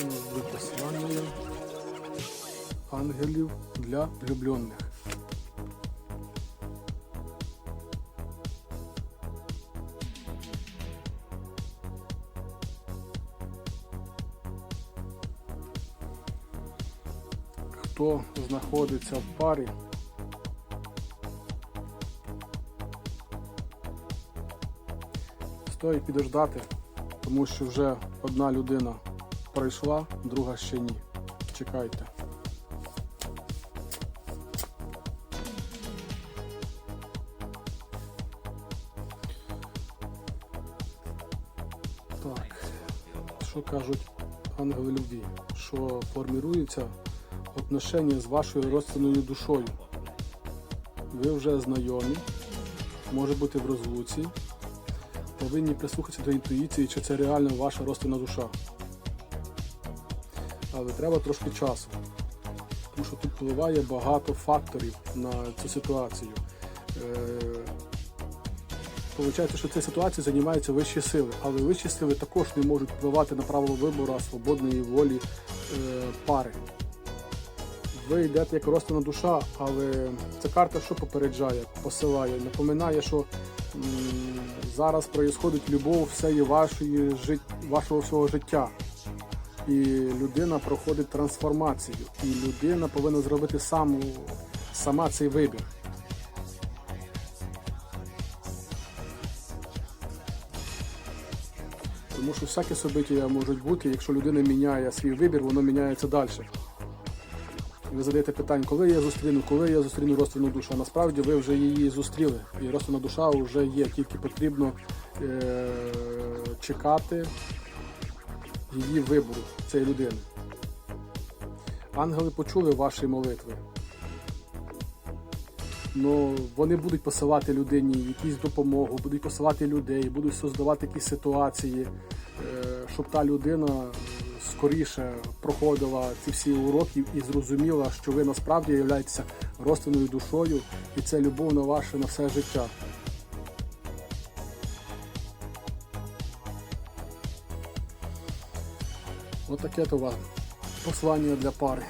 У нас послання ангелів для влюблених. Хто знаходиться в парі, стоїть підождати, тому що вже одна людина пройшла, друга ще ні. Чекайте. Так, що кажуть ангели любві? Що формірується отношення з вашою родственною душою. Ви вже знайомі, може бути в розлуці, повинні прислухатися до інтуїції, чи це реально ваша родственна душа. Але треба трошки часу, тому що тут впливає багато факторів на цю ситуацію. Е, Получається, що цією ситуацією займаються вищі сили, але вищі сили також не можуть впливати на право вибору свободної волі е, пари. Ви йдете як родственна душа, але ця карта що попереджає, посилає, напоминає, що м, зараз проїсходить любов всієї вашої вашого всього життя. І людина проходить трансформацію. І людина повинна зробити саму, сама цей вибір. Тому що всякі события можуть бути, якщо людина міняє свій вибір, воно міняється далі. Ви задаєте питання, коли я зустріну, коли я зустріну родственну душу. А насправді ви вже її зустріли. І родственна душа вже є, тільки потрібно е- чекати її вибору цієї людини. Ангели почули ваші молитви. Ну, вони будуть посилати людині якусь допомогу, будуть посилати людей, будуть создавати якісь ситуації, е, щоб та людина скоріше проходила ці всі уроки і зрозуміла, що ви насправді являєтеся родственною душою, і це любов на ваше на все життя. Отаке то вам послання для пари.